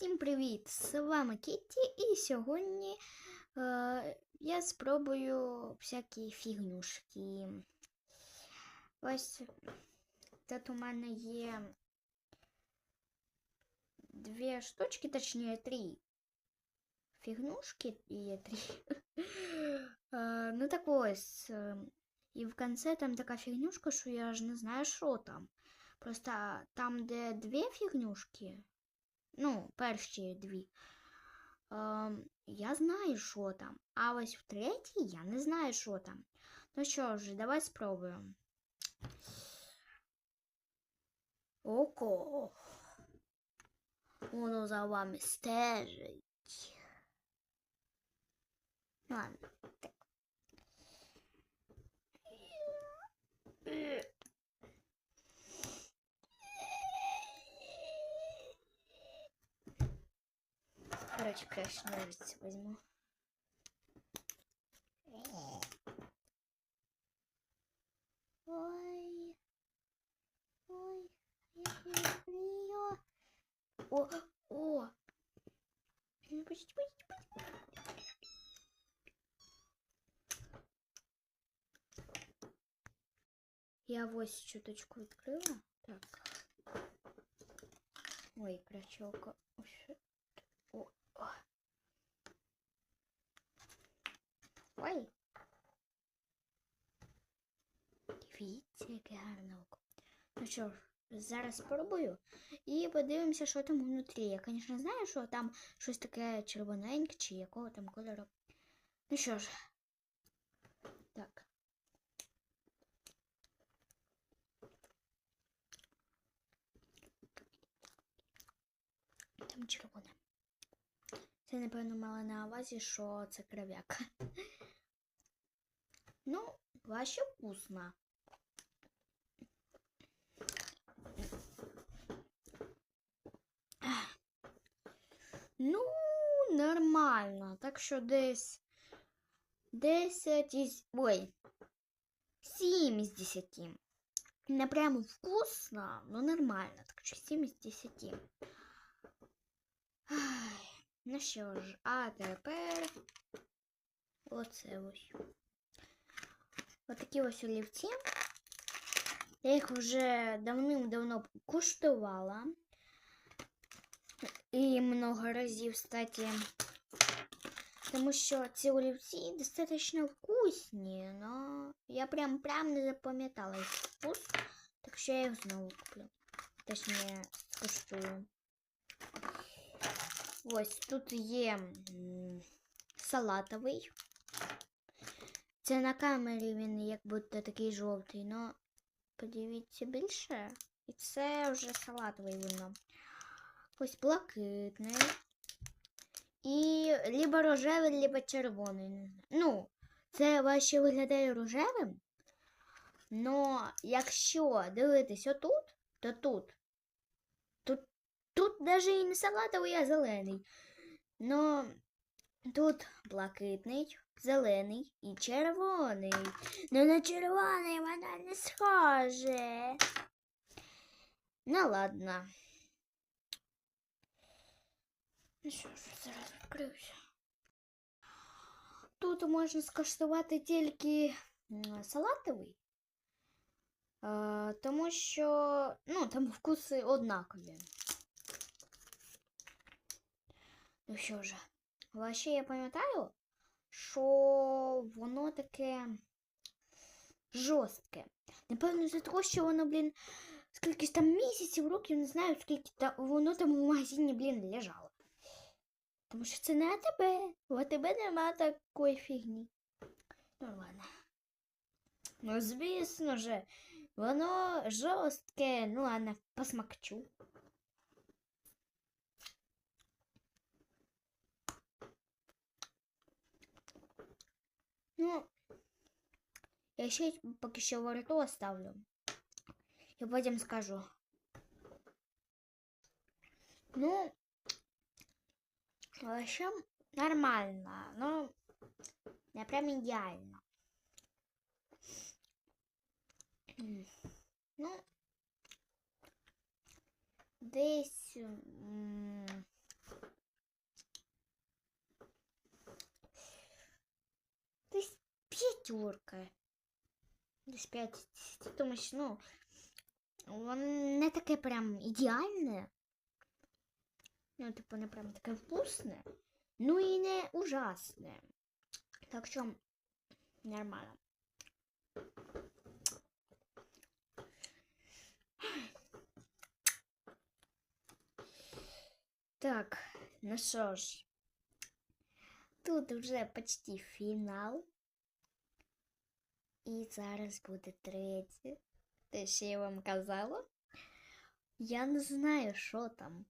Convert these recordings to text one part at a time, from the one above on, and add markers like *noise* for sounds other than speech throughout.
Всім привіт! З вами Кітті, і сьогодні е, я спробую всякі фігнюшки. Ось тут у мене є дві штучки, точніше три фігнушки є три. *laughs* Е, ну так ось. е, І в кінці там така фігнюшка, що я ж не знаю, що там. Просто там, де дві фігнюшки, ну, перші дві. Ем, я знаю, що там. А ось в третій я не знаю, що там. Ну що ж, давай спробуємо. Око. Воно за вами стежить. Ладно. Так. Короче, краще ножницы возьму. Ой. Ой. Я люблю. О, о. Ну, Пустите, пустите, пустите. Я ось чуточку відкрила. Так. Ой, крачок. Ось. О, о. Ой. Дивіться, яке гарне око. Ну що ж, зараз спробую і подивимося, що там внутрі. Я, звісно, знаю, що там щось таке червоненьке чи якого там кольору. Ну що ж. Так. Там червоне. Це, напевно, мала на увазі, що це кров'як. Ну, вообще вкусно. Ну, нормально. Так що десь 10 із... Ой, 7 із 10. Не прямо вкусно, но нормально. Так що 7 із 10. Ай, Ну що ж, а тепер оце ось. Отакі ось олівці. Я їх вже давним-давно куштувала. І много разів, кстати. Тому що ці олівці достатньо вкусні, но я прям прям не запам'ятала їх вкус. Так що я їх знову куплю. Точніше, скуштую. Ось тут є салатовий. Це на камері він як будто такий жовтий, но подивіться більше. І це вже салатовий воно. Ось блакитний. І либо рожевий, либо червоний. Ну, це ваще виглядає рожевим. Но якщо дивитись отут, то тут. Тут, навіть і не салатовий, а зелений. Но тут блакитний, зелений і червоний. Ну на червоний вона не схоже. Ну ладно. Ну що ж, зараз відкриюся. Тут можна скуштувати тільки салатовий, тому що ну, там вкуси однакові. Ну що ж, вообще я пам'ятаю, що воно таке жорстке. Напевно, за того, що воно, блін, скільки там місяців, років, не знаю, скільки та, воно там у магазині, блін, лежало. Тому що це не АТБ. В АТБ нема такої фігні. Ну ладно. Ну, звісно же, воно жорстке. Ну ладно, посмакчу. Ну, я ще поки що во рту оставлю. І потім скажу. Ну, вообще нормально, но не прям идеально. Ну, десь м, п'ятюрка. Десь 5 з 10, тому що, ну, воно не таке прям ідеальне. Ну, типу, не прям таке вкусне. Ну і не ужасне. Так що нормально. Так, ну що ж. Тут вже почти фінал. І зараз буде третє. Те, що я вам казала. Я не знаю, що там.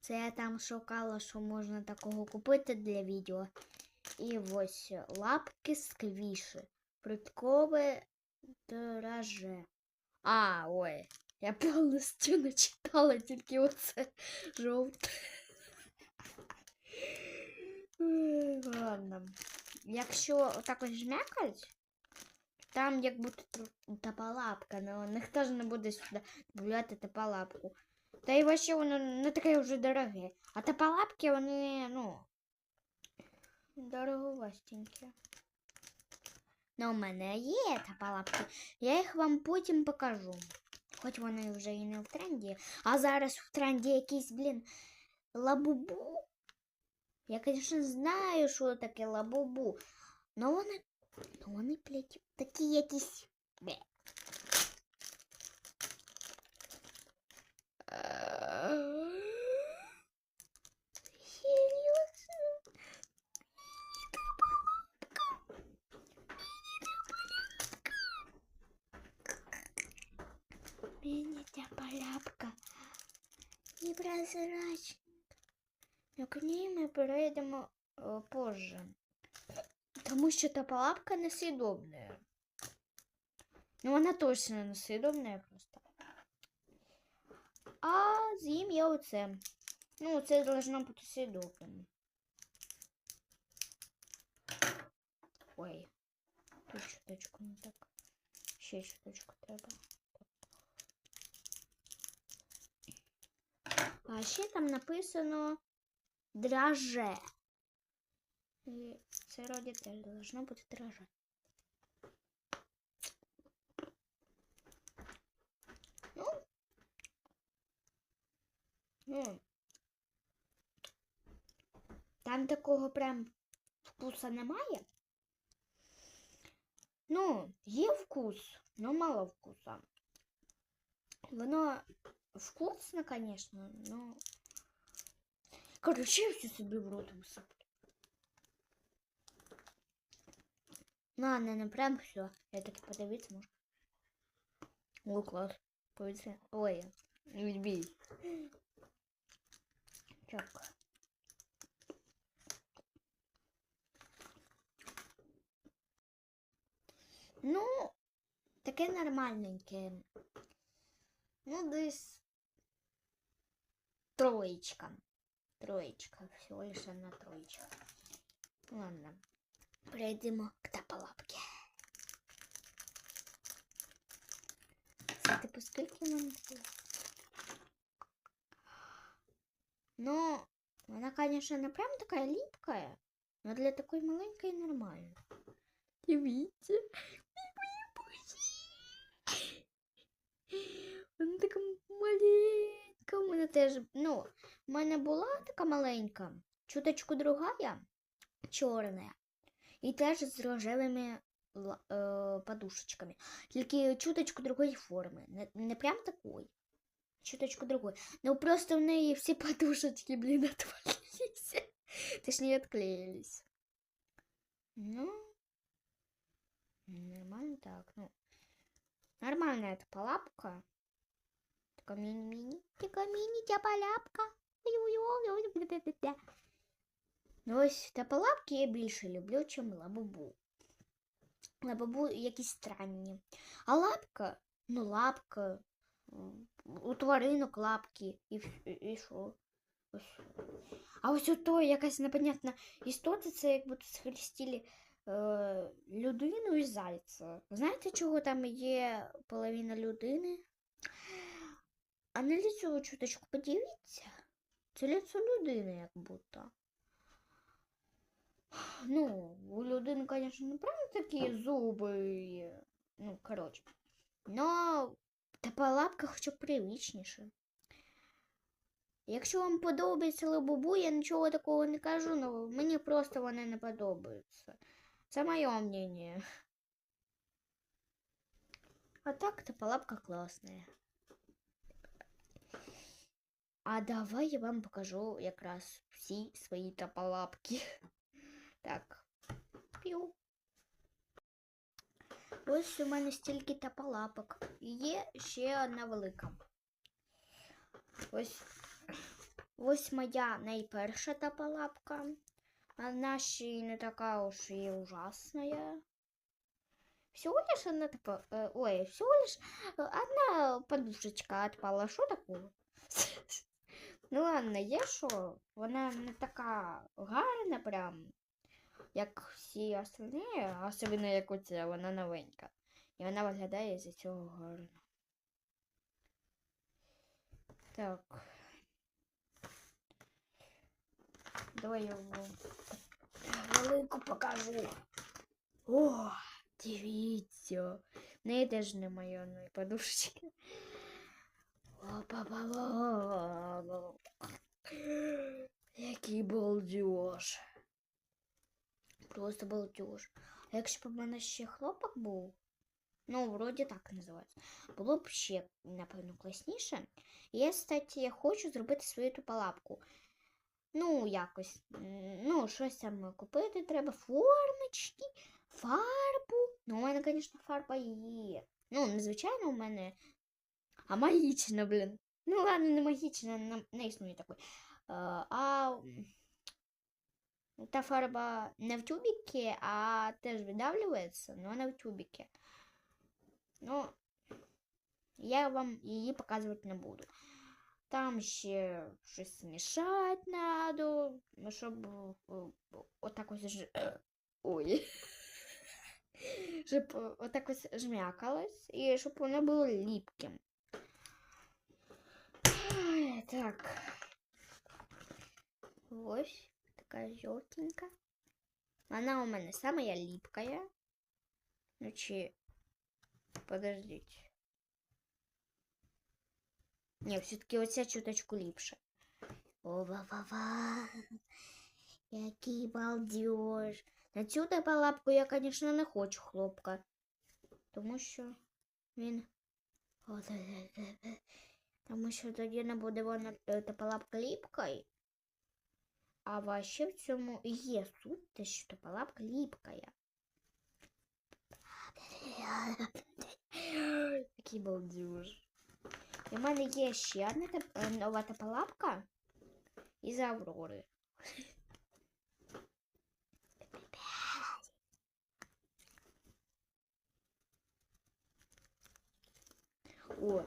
Це я там шукала, що можна такого купити для відео. І ось лапки сквіші. Приткове драже. А, ой, я *laughs* повністю не читала тільки оце жовте. Якщо отак ось жмякать, там як будто тру- тапалапка, але ніхто ж не буде сюди гуляти тапалапку. Та й вообще воно не таке вже дороге. А тапалапки вони, ну, дороговастенькі. Ну, у мене є тапалапки. Я їх вам потім покажу. Хоч вони вже і не в тренді. А зараз в тренді якийсь, блін, лабубу. Я, звісно, знаю, що таке лабубу. Но вони, но вони, блядь, такі якісь. Бе. Серйозно? Мені поляпка і прозрачна. Ну, к ній ми перейдемо е, позже. Тому що та палапка несъедобная. Ну, вона точно несъедобная просто. А з'їм я оце. Ну, це должно бути съедобним. Ой. Тут чуточку не так. Ще чуточку треба. А ще там написано драже. І це вроді теж должно бути драже. Ну. Ну. Там такого прям вкуса немає. Ну, є вкус, но мало вкуса. Воно вкусно, конечно, но... Короче, я все собі в рот висиплю. Ну, а не, не прям все. Я таки подивитися можу. О, клас. Повітря. Ой, відбій. Так. Ну, таке нормальненьке. Ну, десь троечка. Троечка. Всего лишь одна троечка. Ладно. Перейдемо к тапалапке. Це типу скільки нам було? Ну, вона, конечно, не прям такая липкая, но для такой маленькой нормально. Дивіться. Вона така маленька. У мене теж, ну, в мене була така маленька, чуточку другая, чорна. І теж з рожевими е, подушечками. Тільки чуточку другої форми. Не, не прям такої. Чуточку другої. Ну просто в неї всі подушечки, блін, отвалились. *laughs* Точнее, отклеились. Ну, нормально так. Ну, нормальная эта палапка. Така мини-мини. Така мини-тяпаляпка. Ось тапалапки я більше люблю, чим лабубу. Лабубу якісь странні. А лапка, ну лапка, у тваринок лапки і, і, що? А ось ото якась непонятна істота, це як будто схрестили е, людину і зайця. Знаєте, чого там є половина людини? А на лицо чуточку подивіться. Це лицо людини, як будто. Ну, у людини, звісно, не прям такі зуби. Ну, коротше. Но тепа лапка хоча б привічніше. Якщо вам подобається лабубу, я нічого такого не кажу, але мені просто вони не подобаються. Це моє мнение. А так, типа лапка класная. А давай я вам покажу якраз всі свої тополапки. *laughs* Так. П'ю. Ось у мене стільки тополапок. І Є ще одна велика. Ось, ось моя найперша тополапка. Вона ще не така уж і ужасная. Всего лишь одна топо... э, Ой, всего лишь одна подушечка отпала. Що такого? *laughs* Ну ладно, є що? Вона не така гарна прям, як всі остальні, особливо як оця, вона новенька. І вона виглядає за цього гарно. Так. Давай я вам велику покажу. О, дивіться. В неї теж немає одної подушечки. Який балдеж. Просто балдеж. А якщо б у мене ще хлопок був, ну, вроді так називається, було б ще, напевно, класніше. Я, кстати, хочу зробити свою туполапку. Ну, якось. Ну, щось там купити треба, формочки, фарбу. Ну, у мене, звісно, фарба є. Ну, незвичайно, у мене а магічна, блін. Ну ладно, не магічна, не, не існує такої. А, а та фарба не в тюбіки, а теж видавлюється, але вона в тюбіки. Ну, я вам її показувати не буду. Там ще щось змішати треба, щоб е, отак ось ж... Ой. *laughs* Щоб е, отак ось жмякалось і щоб воно було ліпким. Так. Ось така жовтенька. Вона у мене самая липкая. Ну. Подождите. Не, все-таки оця чуточку ліпше. Ова-ва-ва. Який балдеж. На цю лапку я, конечно, не хочу хлопка. Тому що він Тому що тоді не буде вона е, тополапка ліпкою. А вообще в цьому і є суть, те, що тополапка ліпкая. Такий балдюж. І в мене є ще одна топ- е, нова тополапка із Аврори. О,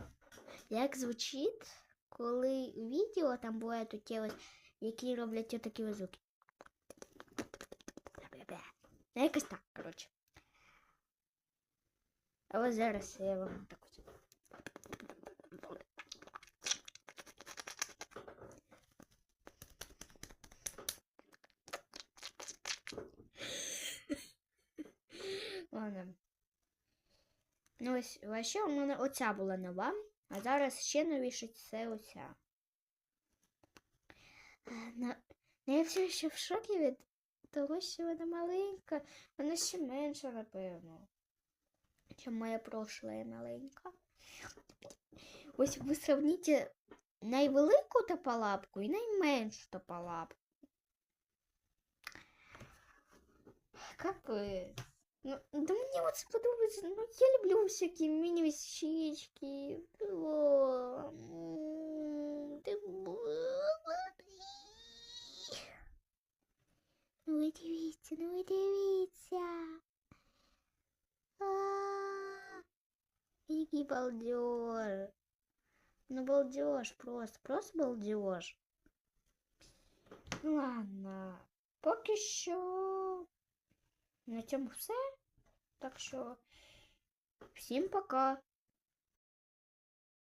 як звучить, коли відео там буває такі ось, які роблять такі ось звуки. Ну, якось так, коротше. А ось зараз я вам так ось. Ладно. Ну, ось, вообще у мене оця була нова, а зараз ще новіше це оця. Е, Ну, ну, я все ще в шокі від того, що вона маленька, вона ще менша, напевно. Чим моя прошлая маленька. Ось ви сравніть найвелику тополапку і найменшу тополапку. Капець. Ну, да мне вот сподобається. Ну, я люблю всякі міні-вещички. О, м, ти молодий. Ну ви дивіться, ну ви дивіться. А, Який балдеж. Ну балдеж просто, просто балдеж. Ну ладно, поки що на цьому все. Так що всім пока.